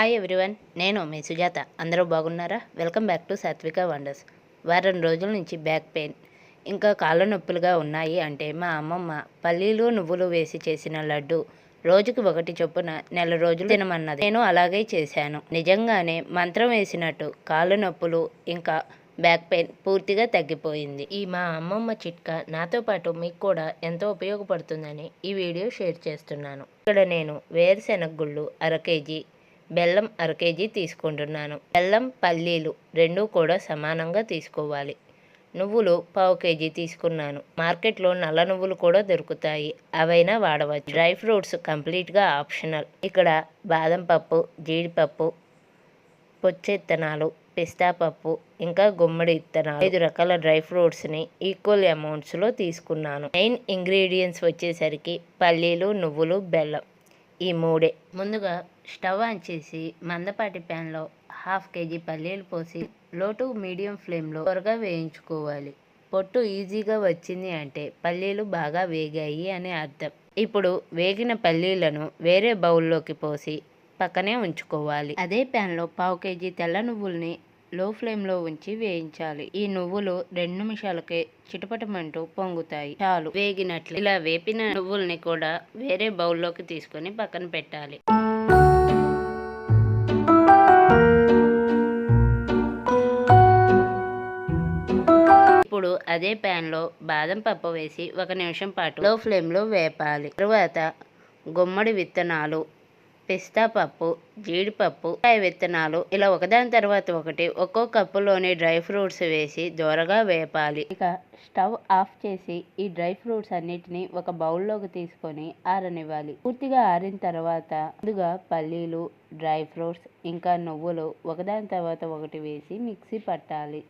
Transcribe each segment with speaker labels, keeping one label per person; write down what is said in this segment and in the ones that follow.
Speaker 1: Hi everyone నేను మీ సుజాత. అందరూ బాగున్నారా? Welcome back to Satvika Wonders వారం రోజుల నుంచి బ్యాక్ పెయిన్ ఇంకా కాళ్ళ నొప్పులుగా ఉన్నాయి అంటే మా అమ్మమ్మ పల్లీలు నువ్వులు వేసి చేసిన లడ్డు రోజుకి ఒకటి చొప్పున నెల రోజులు తినమన్నది. నేను అలాగే చేశాను. నిజంగానే మంత్రం వేసినట్టు కాళ్ళ నొప్పులు ఇంకా బ్యాక్ పెయిన్ పూర్తిగా తగ్గిపోయింది. ఈ మా అమ్మమ్మ చిట్కా నాతో పాటు మీకు కూడా ఎంతో ఉపయోగపడుతుందని ఈ వీడియో షేర్ చేస్తున్నాను. ఇక్కడ నేను వేరుశెనగ గుళ్ళు అర కేజీ బెల్లం అర కేజీ తీసుకుంటున్నాను. బెల్లం పల్లీలు రెండూ కూడా సమానంగా తీసుకోవాలి. నువ్వులు పావు కేజీ తీసుకున్నాను. మార్కెట్లో నల్ల నువ్వులు కూడా దొరుకుతాయి. అవైనా వాడవచ్చు. డ్రై ఫ్రూట్స్ కంప్లీట్గా ఆప్షనల్. ఇక్కడ బాదం పప్పు జీడిపప్పు పొచ్చెత్తనాలు పిస్తా పప్పు ఇంకా గుమ్మడి ఇత్తనాలు ఐదు రకాల డ్రై ఫ్రూట్స్ని ఈక్వల్ అమౌంట్స్లో తీసుకున్నాను. మెయిన్ ఇంగ్రీడియంట్స్ వచ్చేసరికి పల్లీలు నువ్వులు బెల్లం. ఈ మూడే. ముందుగా స్టవ్ ఆన్ చేసి మందపాటి ప్యాన్లో హాఫ్ కేజీ పల్లీలు పోసి లో టు మీడియం ఫ్లేమ్లో త్వరగా వేయించుకోవాలి. పొట్టు ఈజీగా వచ్చింది అంటే పల్లీలు బాగా వేగాయి అని అర్థం. ఇప్పుడు వేగిన పల్లీలను వేరే బౌల్లోకి పోసి పక్కనే ఉంచుకోవాలి. అదే ప్యాన్లో పావు కేజీ తెల్ల నువ్వుల్ని లో ఫ్లేమ్లో ఉంచి వేయించాలి. ఈ నువ్వులు రెండు నిమిషాలకే చిటపటమంటూ పొంగుతాయి. చాలు. వేగినట్లు ఇలా వేపిన నువ్వుల్ని కూడా వేరే బౌల్లోకి తీసుకొని పక్కన పెట్టాలి. ఇప్పుడు అదే ప్యాన్లో బాదం పప్పు వేసి ఒక నిమిషం పాటు లో ఫ్లేమ్లో వేపాలి. తరువాత గుమ్మడి విత్తనాలు పిస్తా పప్పు జీడిపప్పు కాయ విత్తనాలు ఇలా ఒకదాని తర్వాత ఒకటి ఒక్కో కప్పులోని డ్రై ఫ్రూట్స్ వేసి దోరగా వేపాలి. ఇక స్టవ్ ఆఫ్ చేసి ఈ డ్రై ఫ్రూట్స్ అన్నిటిని ఒక బౌల్లోకి తీసుకొని ఆరనివ్వాలి. పూర్తిగా ఆరిన తర్వాత ముందుగా పల్లీలు డ్రై ఫ్రూట్స్ ఇంకా నువ్వులు ఒకదాని తర్వాత ఒకటి వేసి మిక్సీ పట్టాలి.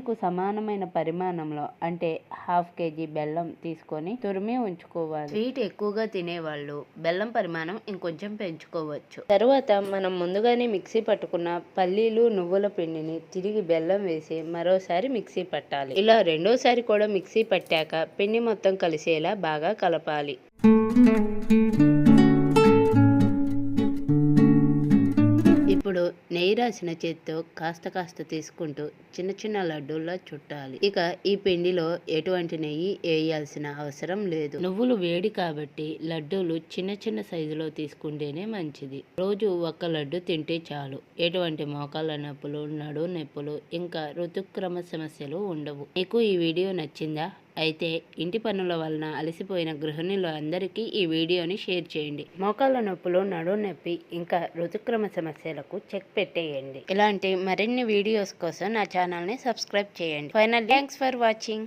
Speaker 1: పల్లీలకు సమానమైన పరిమాణంలో అంటే హాఫ్ కేజీ బెల్లం తీసుకొని తురిమి ఉంచుకోవాలి. స్వీట్ ఎక్కువగా తినేవాళ్ళు బెల్లం పరిమాణం ఇంకొంచెం పెంచుకోవచ్చు. తరువాత మనం ముందుగానే మిక్సీ పట్టుకున్న పల్లీలు నువ్వుల పిండిని తిరిగి బెల్లం వేసి మరోసారి మిక్సీ పట్టాలి. ఇలా రెండోసారి కూడా మిక్సీ పట్టాక పిండి మొత్తం కలిసేలా బాగా కలపాలి. ఇప్పుడు నెయ్యి రాసిన చేత్తో కాస్త కాస్త తీసుకుంటూ చిన్న చిన్న లడ్డూల్లో చుట్టాలి. ఇక ఈ పిండిలో ఎటువంటి నెయ్యి వేయాల్సిన అవసరం లేదు. నువ్వులు వేడి కాబట్టి లడ్డూలు చిన్న చిన్న సైజులో తీసుకుంటేనే మంచిది. రోజు ఒక్క లడ్డు తింటే చాలు. ఎటువంటి మోకాళ్ళ నొప్పులు నడు నొప్పులు ఇంకా ఋతుక్రమ సమస్యలు ఉండవు. మీకు ఈ వీడియో నచ్చిందా? అయితే ఇంటి పనుల వలన అలసిపోయిన గృహిణులు అందరికీ ఈ వీడియోని షేర్ చేయండి. మోకాళ్ళ నొప్పులు నడు నొప్పి ఇంకా ఋతుక్రమ సమస్యలకు చెక్ పెట్టేయండి. ఇలాంటి మరిన్ని వీడియోస్ కోసం నా ఛానల్ని సబ్స్క్రైబ్ చేయండి. Final thanks for watching